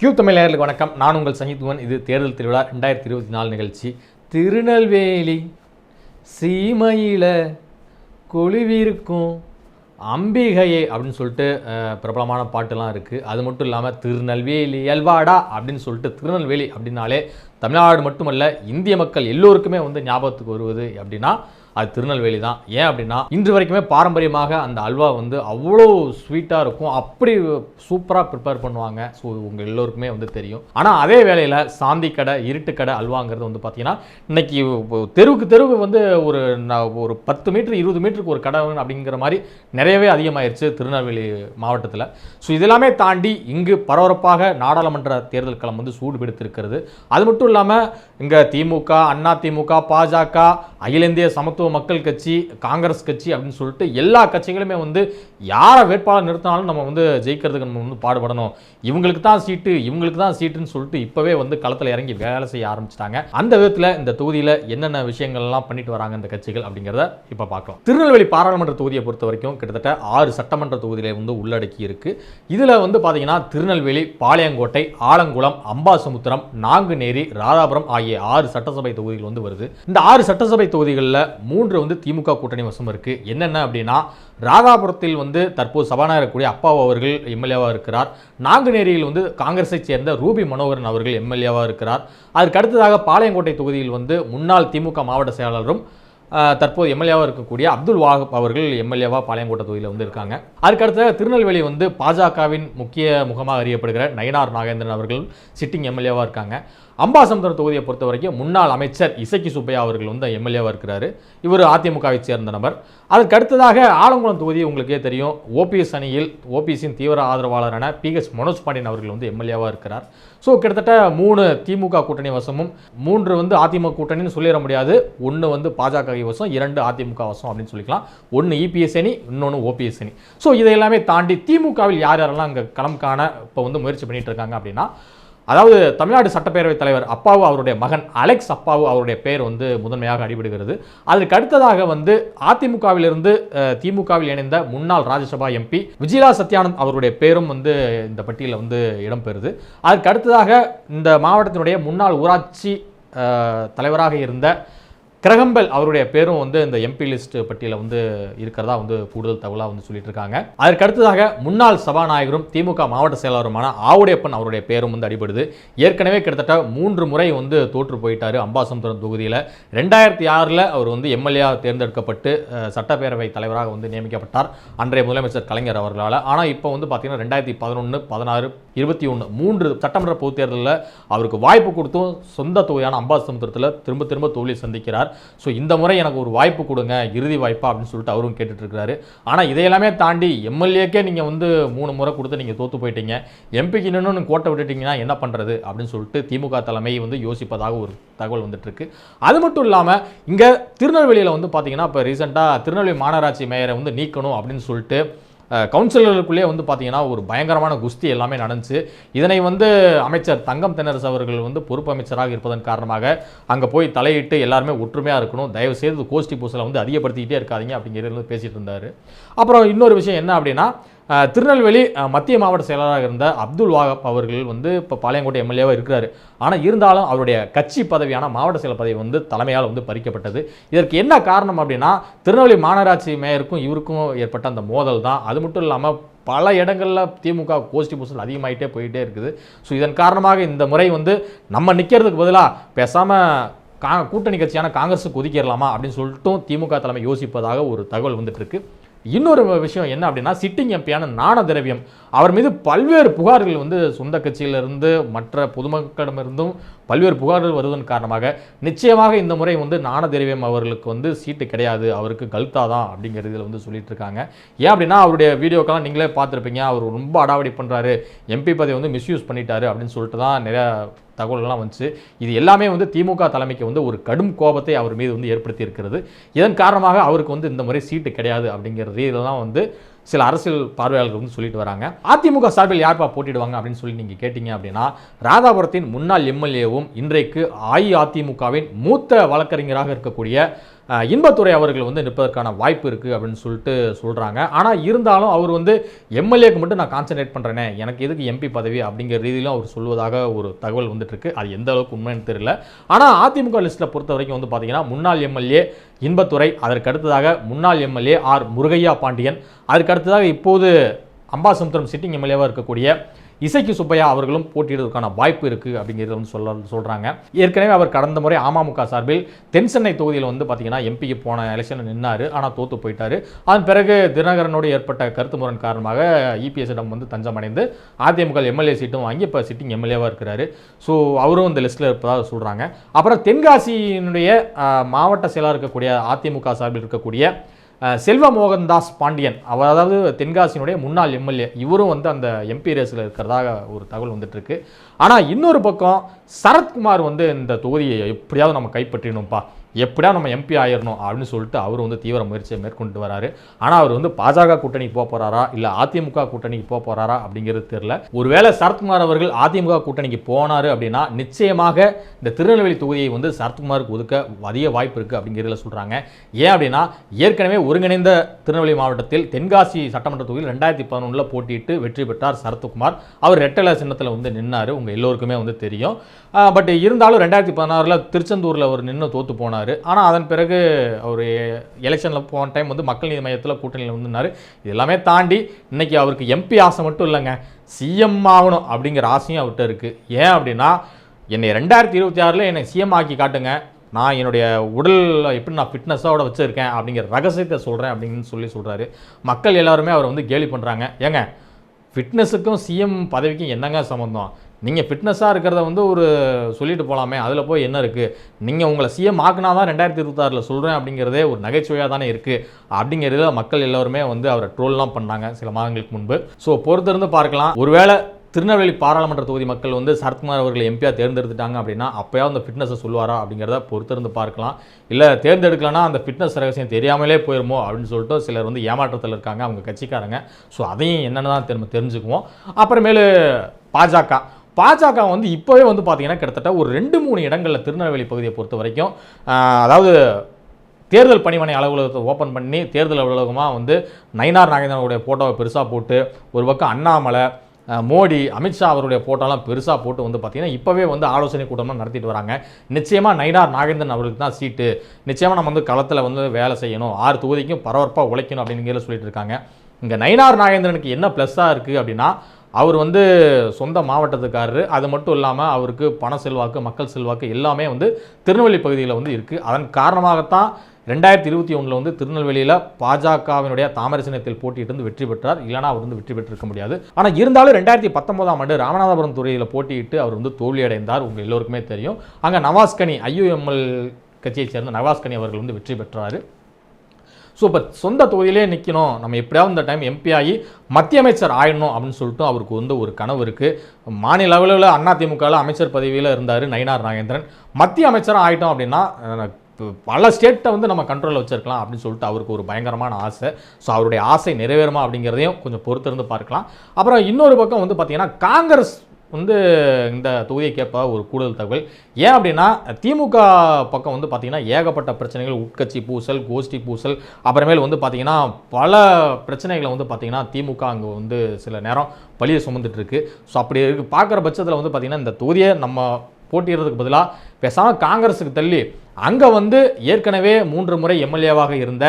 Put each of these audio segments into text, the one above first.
Q Tamil வணக்கம். நான் உங்கள் சங்கீத்வன் இது தேர்தல் திருவிழா ரெண்டாயிரத்தி இருபத்தி நாலு நிகழ்ச்சி. திருநெல்வேலி சீமையில கொழுவிருக்கும் அம்பிகையே அப்படின்னு சொல்லிட்டு பிரபலமான பாட்டுலாம் இருக்குது அது மட்டும் இல்லாமல் திருநெல்வேலி எல்வாடா அப்படின்னு சொல்லிட்டு திருநெல்வேலி அப்படின்னாலே தமிழ்நாடு மட்டுமல்ல இந்திய மக்கள் எல்லோருக்குமே வந்து ஞாபகத்துக்கு வருவது அப்படின்னா அது திருநெல்வேலி தான். ஏன் அப்படின்னா இன்று வரைக்குமே பாரம்பரியமாக அந்த அல்வா வந்து அவ்வளோ ஸ்வீட்டாக இருக்கும். அப்படி சூப்பராக ப்ரிப்பேர் பண்ணுவாங்க. ஸோ உங்கள் எல்லோருக்குமே வந்து தெரியும். ஆனால் அதே வேளையில் சாந்தி கடை இருட்டு கடை அல்வாங்கிறது வந்து பார்த்தீங்கன்னா இன்னைக்கு தெருவுக்கு தெருவு வந்து ஒரு ஒரு பத்து மீட்டர் இருபது மீட்டருக்கு ஒரு கடை அப்படிங்கிற மாதிரி நிறையவே அதிகமாயிருச்சு திருநெல்வேலி மாவட்டத்தில். ஸோ இதெல்லாமே தாண்டி இங்கு பரபரப்பாக நாடாளுமன்ற தேர்தல் களம் வந்து சூடு பிடித்திருக்கிறது அது மட்டும் இல்லாமல் இங்கே திமுக அண்ணா திமுக பாஜக அகில இந்திய சமத்துவ மக்கள் கட்சி காங்கிரஸ் கட்சி அப்படின்னு சொல்லிட்டு எல்லா கட்சிகளுமே வந்து யாரை வேட்பாளர் நிறுத்தினாலும் நம்ம வந்து ஜெயிக்கிறதுக்கு நம்ம வந்து பாடுபடணும். இவங்களுக்கு தான் சீட்டு இவங்களுக்கு தான் சீட்டுன்னு சொல்லிட்டு இப்போவே வந்து களத்தில் இறங்கி வேலை செய்ய ஆரம்பிச்சிட்டாங்க. அந்த விதத்தில் இந்த தொகுதியில் என்னென்ன விஷயங்கள்லாம் பண்ணிட்டு வராங்க இந்த கட்சிகள் அப்படிங்கிறத இப்போ பார்க்கலாம். திருநெல்வேலி பாராளுமன்ற தொகுதியை பொறுத்த வரைக்கும் கிட்டத்தட்ட ஆறு சட்டமன்ற தொகுதியில வந்து உள்ளடக்கி இருக்கு. இதில் வந்து பார்த்தீங்கன்னா திருநெல்வேலி பாளையங்கோட்டை ஆலங்குளம் அம்பாசமுத்திரம் நாங்குநேரி ராதாபுரம் ஆகிய ஆறு சட்டசபை தொகுதிகள் வந்து வருது. இந்த ஆறு சட்டசபை தொகுதிகளில் மூன்று வந்து திமுக கூட்டணி வசம் இருக்குது என்னென்ன அப்படின்னா ராதாபுரத்தில் வந்து தற்போது சபாநாயகர் கூடிய அப்பாவு அவர்கள் எம்எல்ஏவாக இருக்கிறார். நாங்குநேரியில் வந்து காங்கிரஸை சேர்ந்த ரூபி மனோகரன் அவர்கள் எம்எல்ஏவாக இருக்கிறார். அதற்கு அடுத்ததாக பாளையங்கோட்டை தொகுதியில் வந்து முன்னாள் திமுக மாவட்ட செயலாளரும் தற்போது எம்எல்ஏவாக இருக்கக்கூடிய அப்துல் வாஹப் அவர்கள் எம்எல்ஏவாக பாளையங்கோட்டை தொகுதியில் வந்து இருக்காங்க. அதுக்கு அடுத்ததாக திருநெல்வேலி வந்து பாஜகவின் முக்கிய முகமாக அறியப்படுகிற நயனார் நாகேந்திரன் அவர்கள் சிட்டிங் எம்எல்ஏவாக இருக்காங்க. அம்பாசமுத்திரம் தொகுதியை பொறுத்த வரைக்கும் முன்னாள் அமைச்சர் இசக்கி சுப்பையா அவர்கள் வந்து எம்எல்ஏவாக இருக்கிறாரு. இவர் அதிமுகவை சேர்ந்த நபர். அதற்கு அடுத்ததாக ஆலங்குளம் தொகுதி உங்களுக்கே தெரியும். ஓபிஎஸ் அணியில் ஓபிஎஸின் தீவிர ஆதரவாளரான பிஹெச் மனோஜ் பாண்டியன் அவர்கள் வந்து எம்எல்ஏவாக இருக்கிறார். ஸோ கிட்டத்தட்ட மூணு திமுக கூட்டணி வசமும் மூன்று வந்து அதிமுக கூட்டணின்னு சொல்லிட முடியாது. ஒன்று வந்து பாஜக வசம் இரண்டு அதிமுக வசம் அப்படின்னு சொல்லிக்கலாம். ஒன்று இபிஎஸ் அணி இன்னொன்று ஓபிஎஸ் அணி. ஸோ இதை எல்லாமே தாண்டி திமுகவில் யார் யாரெல்லாம் அங்கே களம் காண இப்போ வந்து முயற்சி பண்ணிட்டு இருக்காங்க அப்படின்னா அதாவது தமிழ்நாடு சட்டப்பேரவைத் தலைவர் அப்பாவு அவருடைய மகன் அலெக்ஸ் அப்பாவு அவருடைய பெயர் வந்து முதன்மையாக அடிபடுகிறது. அதற்கு அடுத்ததாக வந்து அதிமுகவிலிருந்து திமுகவில் இணைந்த முன்னாள் ராஜ்யசபா எம்பி விஜிலா சத்யானந்த் அவருடைய பேரும் வந்து இந்த பட்டியலில் வந்து இடம்பெறுது. அதற்கு அடுத்ததாக இந்த மாவட்டத்தினுடைய முன்னாள் ஊராட்சி தலைவராக இருந்த கிரகம்பல் அவருடைய பேரும் வந்து இந்த எம்பி லிஸ்ட் பட்டியலில் வந்து இருக்கிறதா வந்து கூடுதல் தகவலாக வந்து சொல்லிட்டு இருக்காங்க அதற்கு அடுத்ததாக முன்னாள் சபாநாயகரும் திமுக மாவட்ட செயலாளருமான ஆவுடையப்பன் அவருடைய பேரும் வந்து அடிபடுது. ஏற்கனவே கிட்டத்தட்ட மூன்று முறை வந்து தோற்று போயிட்டார் அம்பாசமுத்திரம் தொகுதியில். ரெண்டாயிரத்தி ஆறில் அவர் வந்து எம்எல்ஏ தேர்ந்தெடுக்கப்பட்டு சட்டப்பேரவை தலைவராக வந்து நியமிக்கப்பட்டார் அன்றைய முதலமைச்சர் கலைஞர் அவர்களால். ஆனால் இப்போ வந்து பார்த்தீங்கன்னா ரெண்டாயிரத்தி பதினொன்று பதினாறு இருபத்தி ஒன்று மூன்று சட்டமன்ற பொதுத் தேர்தலில் அவருக்கு வாய்ப்பு கொடுத்தும் சொந்த தொகுதியான அம்பாசமுத்திரத்தில் திரும்ப திரும்ப தோல்வி சந்திக்கிறார். ஸோ இந்த முறை எனக்கு ஒரு வாய்ப்பு கொடுங்க இறுதி வாய்ப்பா அப்படின்னு சொல்லிட்டு அவரும் கேட்டுட்டு ஆனால் இதையெல்லாமே தாண்டி எம்எல்ஏக்கே நீங்கள் வந்து மூணு முறை கொடுத்து நீங்கள் தோற்று போயிட்டீங்க. எம்பிக்கு இன்னொன்று கோட்டை விட்டுட்டீங்கன்னா என்ன பண்ணுறது அப்படின்னு சொல்லிட்டு திமுக தலைமை வந்து யோசிப்பதாக ஒரு தகவல் வந்துட்டுருக்கு அது மட்டும் இல்லாமல் இங்கே திருநெல்வேலியில் வந்து பார்த்தீங்கன்னா இப்போ ரீசெண்டாக திருநெல்வேலி மாநகராட்சி மேயரை வந்து நீக்கணும் அப்படின்னு சொல்லிட்டு அஹ், கவுன்சிலர்களுக்குள்ளே வந்து பார்த்தீங்கன்னா ஒரு பயங்கரமான குஸ்தி எல்லாமே நடந்துச்சு. இதனை வந்து அமைச்சர் தங்கம் தென்னரசு அவர்கள் வந்து பொறுப்பு அமைச்சராக இருப்பதன் காரணமாக அங்கே போய் தலையிட்டு எல்லாருமே ஒற்றுமையாக இருக்கணும். தயவு செய்து கோஷ்டி பூசலை வந்து அதிகப்படுத்திக்கிட்டே இருக்காதீங்க அப்படிங்கிறது பேசிகிட்டு இருந்தார். அப்புறம் இன்னொரு விஷயம் என்ன அப்படின்னா திருநெல்வேலி மத்திய மாவட்ட செயலராக இருந்த அப்துல் வாகப் அவர்கள் வந்து இப்போ பாளையங்கோட்டை எம்எல்ஏவாக இருக்கிறாரு. ஆனால் இருந்தாலும் அவருடைய கட்சி பதவியான மாவட்ட செயலர் பதவி வந்து தலைமையால் வந்து பறிக்கப்பட்டது. இதற்கு என்ன காரணம் அப்படின்னா திருநெல்வேலி மாநகராட்சி மேயருக்கும் இவருக்கும் ஏற்பட்ட அந்த மோதல் தான். அது மட்டும் இல்லாமல் பல இடங்களில் திமுக கோஷ்டி பூசல் அதிகமாகிட்டே போயிட்டே இருக்குது. ஸோ இதன் காரணமாக இந்த முறை வந்து நம்ம நிற்கிறதுக்கு பதிலாக பேசாமல் கா கூட்டணி கட்சியான காங்கிரஸுக்கு ஒதுக்கிடலாமா அப்படின்னு சொல்லிட்டும் திமுக தலைமை யோசிப்பதாக ஒரு தகவல் வந்துட்டு இருக்கு. இன்னொரு விஷயம் என்ன அப்படின்னா சிட்டிங் எம்பியான நாண திரவியம் அவர் மீது பல்வேறு புகார்கள் வந்து சொந்த கட்சியிலிருந்து மற்ற பொதுமக்களிடமிருந்தும் பல்வேறு புகார்கள் வருவதன் காரணமாக நிச்சயமாக இந்த முறை வந்து நாண திரவியம் அவர்களுக்கு வந்து சீட்டு கிடையாது. அவருக்கு கல்தா தான் அப்படிங்கிறதுல வந்து சொல்லிட்டு இருக்காங்க. ஏன் அப்படின்னா அவருடைய வீடியோக்கெல்லாம் நீங்களே பார்த்துருப்பீங்க. அவர் ரொம்ப அடாவடி பண்ணுறாரு எம்பி பதவி வந்து மிஸ்யூஸ் பண்ணிட்டாரு அப்படின்னு சொல்லிட்டு தான் நிறையா தகவல்கள்லாம் வந்துச்சு. இது எல்லாமே வந்து திமுக தலைமைக்கு வந்து ஒரு கடும் கோபத்தை அவர் மீது வந்து ஏற்படுத்தி இருக்கிறது இதன் காரணமாக அவருக்கு வந்து இந்த முறை சீட்டு கிடையாது அப்படிங்கிற ரீதியிலாம் வந்து சில அரசியல் பார்வையாளர்கள் வந்து சொல்லிட்டு வராங்க. அதிமுக சார்பில் யார்ப்பா போட்டிடுவாங்க அப்படின்னு சொல்லி நீங்கள் கேட்டிங்க அப்படின்னா ராதாபுரத்தின் முன்னாள் எம்எல்ஏவும் இன்றைக்கு அஇஅதிமுகவின் மூத்த வழக்கறிஞராக இருக்கக்கூடிய இன்பத்துறை அவர்கள் வந்து நிற்பதற்கான வாய்ப்பு இருக்குது அப்படின்னு சொல்லிட்டு சொல்கிறாங்க ஆனால் இருந்தாலும் அவர் வந்து எம்எல்ஏக்கு மட்டும் நான் கான்சன்ட்ரேட் பண்ணுறேனே எனக்கு எதுக்கு எம்பி பதவி அப்படிங்கிற ரீதியிலும் அவர் சொல்வதாக ஒரு தகவல் வந்துட்டுருக்கு. அது எந்த அளவுக்கு உண்மைன்னு தெரியல. ஆனால் அதிமுக லிஸ்ட்டில் பொறுத்த வரைக்கும் வந்து பார்த்தீங்கன்னா முன்னாள் எம்எல்ஏ இன்பத்துறை அதற்கு அடுத்ததாக முன்னாள் எம்எல்ஏ ஆர் முருகையா பாண்டியன் அதற்கு அடுத்ததாக இப்போது அம்பாசமுத்திரம் சிட்டிங் எம்எல்ஏவாக இருக்கக்கூடிய இசைக்கு சுப்பையா அவர்களும் போட்டியிடுவதற்கான வாய்ப்பு இருக்குது அப்படிங்கிறத வந்து சொல்ல சொல்கிறாங்க ஏற்கனவே அவர் கடந்த முறை அமமுக சார்பில் தென் சென்னை தொகுதியில் வந்து பார்த்தீங்கன்னா எம்பிக்கு போன எலெக்ஷனில் நின்னார். ஆனால் தோத்து போயிட்டார். அதன் பிறகு தினகரனோடு ஏற்பட்ட கருத்து முரண் காரணமாக இபிஎஸ்ஸிடம் வந்து தஞ்சம் அடைந்து அதிமுக எம்எல்ஏ சீட்டும் வாங்கி இப்போ சிட்டிங் எம்எல்ஏவாக இருக்கிறாரு. ஸோ அவரும் இந்த லிஸ்ட்டில் இருப்பதாக சொல்கிறாங்க அப்புறம் தென்காசியினுடைய மாவட்ட செயலாக இருக்கக்கூடிய அதிமுக சார்பில் இருக்கக்கூடிய செல்வ மோகன்தாஸ் பாண்டியன். அவர் அதாவது தென்காசியினுடைய முன்னாள் எம்எல்ஏ. இவரும் வந்து அந்த எம்பி ரேஸில் இருக்கிறதாக ஒரு தகவல் வந்துட்டுருக்கு. ஆனால் இன்னொரு பக்கம் சரத்குமார் வந்து இந்த தொகுதியை எப்படியாவது நம்ம கைப்பற்றிடணும்ப்பா எப்படியா நம்ம எம்பி ஆயிடணும் அப்படின்னு சொல்லிட்டு அவர் வந்து தீவிர முயற்சியை மேற்கொண்டு வராரு. ஆனால் அவர் வந்து பாஜக கூட்டணிக்கு போக போகிறாரா இல்லை அதிமுக கூட்டணிக்கு போக போகிறாரா அப்படிங்கிறது தெரியல. ஒருவேளை சரத்குமார் அவர்கள் அதிமுக கூட்டணிக்கு போனாரு அப்படின்னா நிச்சயமாக இந்த திருநெல்வேலி தொகுதியை வந்து சரத்குமாருக்கு ஒதுக்க அதிக வாய்ப்பு இருக்குது அப்படிங்கிறதுல சொல்கிறாங்க ஏன் அப்படின்னா ஏற்கனவே ஒருங்கிணைந்த திருநெல்வேலி மாவட்டத்தில் தென்காசி சட்டமன்ற தொகுதியில் ரெண்டாயிரத்தி பதினொன்றில் போட்டியிட்டு வெற்றி பெற்றார் சரத்குமார். அவர் ரெட்டல சின்னத்தில் வந்து நின்னார். உங்கள் எல்லோருக்குமே வந்து தெரியும். பட் இருந்தாலும் ரெண்டாயிரத்தி பதினாறில் திருச்செந்தூரில் அவர் நின்று தோற்று போனார். ஆனால் அதன் பிறகு அவர் எலெக்ஷனில் போன டைம் வந்து மக்கள் நீதி மையத்தில் கூட்டணியில் வந்து நின்னாரு. இது எல்லாமே தாண்டி இன்னைக்கு அவருக்கு எம்பி ஆசை மட்டும் இல்லைங்க. சிஎம் ஆகணும் அப்படிங்கிற ஆசையும் அவர்கிட்ட இருக்குது ஏன் அப்படின்னா என்னை ரெண்டாயிரத்தி இருபத்தி ஆறில் என்னை சிஎம் ஆக்கி காட்டுங்க. நான் என்னுடைய உடல் எப்படி நான் ஃபிட்னஸோட வச்சுருக்கேன் அப்படிங்கிற ரகசியத்தை சொல்கிறேன் அப்படின்னு சொல்லி சொல்கிறாரு மக்கள் எல்லாருமே அவர் வந்து கேலி பண்ணுறாங்க ஏங்க ஃபிட்னஸுக்கும் சிஎம் பதவிக்கும் என்னங்க சம்மந்தம் நீங்கள் ஃபிட்னஸாக இருக்கிறத வந்து ஒரு சொல்லிட்டு போகலாமே அதில் போய் என்ன இருக்குது நீங்கள் உங்களை சிஎம் ஆக்குனா தான் ரெண்டாயிரத்தி இருபத்தாறில் சொல்கிறேன் அப்படிங்கிறதே ஒரு நகைச்சுவையாக தானே இருக்குது அப்படிங்கிறதுல மக்கள் எல்லோருமே வந்து அவரை ட்ரோல்லாம் பண்ணாங்க சில மாதங்களுக்கு முன்பு. ஸோ பொறுத்திருந்து பார்க்கலாம். ஒருவேளை திருநெல்வேலி பாராளுமன்ற தொகுதி மக்கள் வந்து சரத்குமார் அவர்களை எம்பியாக தேர்ந்தெடுத்துட்டாங்க அப்படின்னா அப்போயாவது அந்த ஃபிட்னஸை சொல்லுவாரா அப்படிங்கிறத பொறுத்திருந்து பார்க்கலாம். இல்லை தேர்ந்தெடுக்கலனா அந்த ஃபிட்னஸ் ரகசியம் தெரியாமலே போயிருமோ அப்படின்னு சொல்லிட்டு சிலர் வந்து ஏமாற்றத்தில் இருக்காங்க அவங்க கட்சிக்காரங்க. ஸோ அதையும் என்னென்னு தான் தெரிஞ்சுக்குவோம். அப்புறமேலு பாஜக. பாஜக வந்து இப்போவே வந்து பார்த்தீங்கன்னா கிட்டத்தட்ட ஒரு ரெண்டு மூணு இடங்களில் திருநெல்வேலி பகுதியை பொறுத்த வரைக்கும் அதாவது தேர்தல் பணிமனை அலுவலகத்தை ஓப்பன் பண்ணி தேர்தல் அலுவலகமாக வந்து நயினார் நாகேந்திரனுடைய ஃபோட்டோவை பெருசாக போட்டு ஒரு பக்கம் அண்ணாமலை மோடி அமித்ஷா அவருடைய ஃபோட்டோலாம் பெருசாக போட்டு வந்து பார்த்தீங்கன்னா இப்போவே வந்து ஆலோசனை கூட்டம்லாம் நடத்திட்டு வராங்க. நிச்சயமாக நயினார் நாகேந்திரன் அவருக்கு தான் சீட்டு. நிச்சயமாக நம்ம வந்து களத்தில் வந்து வேலை செய்யணும். ஆறு தொகுதிக்கும் பரபரப்பாக உழைக்கணும் அப்படிங்கிற சொல்லிட்டு இருக்காங்க. இங்கே நயினார் நாகேந்திரனுக்கு என்ன ப்ளஸ்ஸாக இருக்குது அப்படின்னா அவர் வந்து சொந்த மாவட்டத்துக்காரர். அது மட்டும் இல்லாமல் அவருக்கு பண செல்வாக்கு மக்கள் செல்வாக்கு எல்லாமே வந்து திருநெல்வேலி பகுதியில் வந்து இருக்குது அதன் காரணமாகத்தான் ரெண்டாயிரத்தி இருபத்தி ஒன்றில் வந்து திருநெல்வேலியில் பாஜகவினுடைய தாமரை சின்னத்தில் போட்டியிட்டு வந்து வெற்றி பெற்றார். இல்லைனா அவர் வந்து வெற்றி பெற்றிருக்க முடியாது. ஆனால் இருந்தாலும் ரெண்டாயிரத்தி பத்தொன்பதாம் ஆண்டு ராமநாதபுரம் துறையில் போட்டியிட்டு அவர் வந்து தோல்வியடைந்தார். உங்கள் எல்லோருக்குமே தெரியும். அங்கே நவாஸ்கனி ஐயுஎம்எல் கட்சியைச் சேர்ந்த நவாஸ்கனி அவர்கள் வந்து வெற்றி பெற்றார். ஸோ இப்போ சொந்த தொகுதியிலே நிற்கணும் நம்ம எப்படியாவது இந்த டைம் எம்பி ஆகி மத்திய அமைச்சர் ஆயிடணும் அப்படின்னு சொல்லிட்டு அவருக்கு வந்து ஒரு கனவு இருக்குது மாநில அளவில் அதிமுகவில் அமைச்சர் பதவியில் இருந்தார் நயினார் நாகேந்திரன். மத்திய அமைச்சராக ஆகிட்டோம் அப்படின்னா பல ஸ்டேட்டை வந்து நம்ம கண்ட்ரோலில் வச்சுருக்கலாம் அப்படின்னு சொல்லிட்டு அவருக்கு ஒரு பயங்கரமான ஆசை. ஸோ அவருடைய ஆசை நிறைவேறுமா அப்படிங்கிறதையும் கொஞ்சம் பொறுத்திருந்து பார்க்கலாம். அப்புறம் இன்னொரு பக்கம் வந்து பார்த்திங்கன்னா காங்கிரஸ் வந்து இந்த தொகுதியை கேட்ப ஒரு கூடுதல் தகவல். ஏன் அப்படின்னா திமுக பக்கம் வந்து பார்த்திங்கன்னா ஏகப்பட்ட பிரச்சனைகள் உட்கட்சி பூசல் கோஷ்டி பூசல் அப்புறமேல் வந்து பார்த்தீங்கன்னா பல பிரச்சனைகளை வந்து பார்த்திங்கன்னா திமுக அங்கே வந்து சில நேரம் பழியை சுமந்துட்டுருக்கு. ஸோ அப்படி இருக்கு பார்க்குற பட்சத்தில் வந்து பார்த்தீங்கன்னா இந்த தொகுதியை நம்ம போட்டியிடுறதுக்கு பதிலாக பேசாமல் காங்கிரஸுக்கு தள்ளி அங்கே வந்து ஏற்கனவே மூன்று முறை எம்எல்ஏவாக இருந்த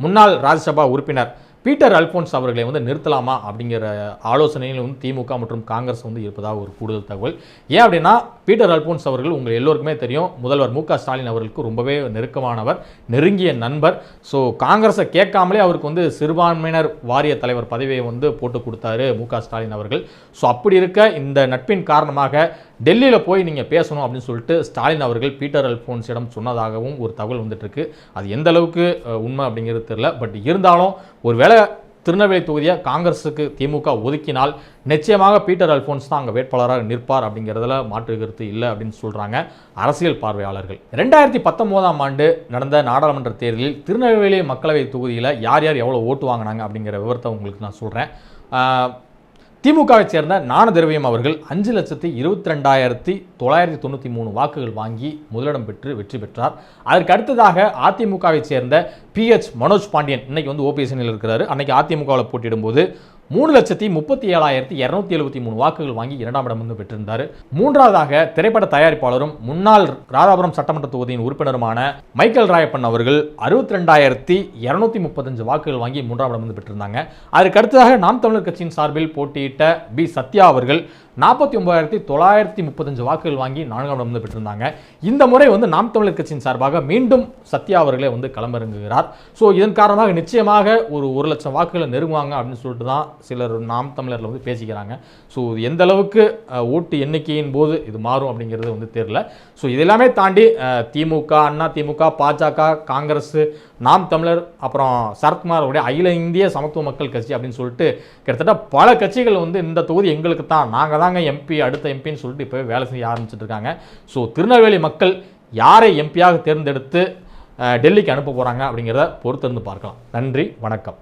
முன்னாள் ராஜ்யசபா உறுப்பினர் பீட்டர் அல்போன்ஸ் அவர்களை வந்து நிறுத்தலாமா அப்படிங்கிற ஆலோசனையில் வந்து திமுக மற்றும் காங்கிரஸ் வந்து இருப்பதாக ஒரு கூடுதல் தகவல். ஏன் அப்படின்னா பீட்டர் அல்போன்ஸ் அவர்கள் உங்கள் எல்லோருக்குமே தெரியும் முதல்வர் மு ஸ்டாலின் அவர்களுக்கு ரொம்பவே நெருக்கமானவர் நெருங்கிய நண்பர். ஸோ காங்கிரஸை கேட்காமலே அவருக்கு வந்து சிறுபான்மையினர் வாரிய தலைவர் பதவியை வந்து போட்டு கொடுத்தாரு மு ஸ்டாலின் அவர்கள். ஸோ அப்படி இருக்க இந்த நட்பின் காரணமாக டெல்லியில் போய் நீங்கள் பேசணும் அப்படின்னு சொல்லிட்டு ஸ்டாலின் அவர்கள் பீட்டர் அல்ஃபோன்ஸிடம் சொன்னதாகவும் ஒரு தகவல் வந்துட்டுருக்கு. அது எந்த அளவுக்கு உண்மை அப்படிங்கிறது தெரில பட் இருந்தாலும் ஒருவேளை திருநெல்வேலி தொகுதியை காங்கிரஸுக்கு திமுக ஒதுக்கினால் நிச்சயமாக பீட்டர் அல்ஃபோன்ஸ் தான் அங்கே வேட்பாளராக நிற்பார் அப்படிங்கிறதுல மாற்று கருத்து இல்லை அப்படின்னு சொல்கிறாங்க அரசியல் பார்வையாளர்கள். ரெண்டாயிரத்தி பத்தொம்போதாம் ஆண்டு நடந்த நாடாளுமன்ற தேர்தலில் திருநெல்வேலி மக்களவை தொகுதியில் யார் யார் எவ்வளோ ஓட்டு வாங்கினாங்க அப்படிங்கிற விவரத்தை உங்களுக்கு நான் சொல்கிறேன் திமுகவை சேர்ந்த நாண திரவியம் அவர்கள் அஞ்சு லட்சத்தி இருபத்தி ரெண்டாயிரத்தி தொள்ளாயிரத்தி தொண்ணூற்றி மூணு வாக்குகள் வாங்கி முதலிடம் பெற்று வெற்றி பெற்றார். அதற்கு அடுத்ததாக அதிமுகவை சேர்ந்த பிஹெச் மனோஜ் பாண்டியன் இன்னைக்கு வந்து ஓபிஎஸ்எனில் இருக்கிறாரு. அன்னைக்கு அதிமுகவில் போட்டியிடும்போது மூணு லட்சத்தி முப்பத்தி ஏழாயிரத்தி இரநூத்தி எழுபத்தி மூணு வாக்குகள் வாங்கி இரண்டாம் இடம் வந்து பெற்றிருந்தார். மூன்றாவதாக திரைப்பட தயாரிப்பாளரும் முன்னாள் ராதாபுரம் சட்டமன்ற தொகுதியின் உறுப்பினருமான மைக்கேல் ராயப்பன் அவர்கள் அறுபத்தி ரெண்டாயிரத்தி இரநூத்தி முப்பத்தஞ்சு வாக்குகள் வாங்கி மூன்றாம் இடம் வந்து பெற்றிருந்தாங்க. அதற்கு அடுத்ததாக நாம் தமிழர் கட்சியின் சார்பில் போட்டியிட்ட பி சத்யா அவர்கள் நாற்பத்தி ஒன்பதாயிரத்தி தொள்ளாயிரத்தி முப்பத்தஞ்சு வாக்குகள் வாங்கி நான்காம் இடம் வந்து பெற்றிருந்தாங்க. இந்த முறை வந்து நாம் தமிழர் கட்சியின் சார்பாக மீண்டும் சத்யா அவர்களே வந்து களமிறங்குகிறார். ஸோ இதன் காரணமாக நிச்சயமாக ஒரு ஒரு லட்சம் வாக்குகளை நெருங்குவாங்க அப்படின்னு சொல்லிட்டு தான் சிலர் நாம் தமிழரில் வந்து பேசிக்கிறாங்க. ஸோ எந்த அளவுக்கு ஓட்டு எண்ணிக்கையின் போது இது மாறும் அப்படிங்கிறது வந்து தெரியல. ஸோ இதெல்லாமே தாண்டி திமுக அண்ணா திமுக பாஜக காங்கிரஸ் நாம் தமிழர் அப்புறம் சரத்குமாரோடைய அகில இந்திய சமத்துவ மக்கள் கட்சி அப்படின்னு சொல்லிட்டு கிட்டத்தட்ட பல கட்சிகள் வந்து இந்த தொகுதி எங்களுக்கு தான். நாங்கள் தாங்க எம்பி அடுத்த எம்பின்னு சொல்லிட்டு இப்போவே வேலை செய்ய ஆரம்பிச்சுட்டு இருக்காங்க. ஸோ திருநெல்வேலி மக்கள் யாரை எம்பியாக தேர்ந்தெடுத்து டெல்லிக்கு அனுப்ப போகிறாங்க அப்படிங்கிறத பொறுத்திருந்து பார்க்கலாம். நன்றி வணக்கம்.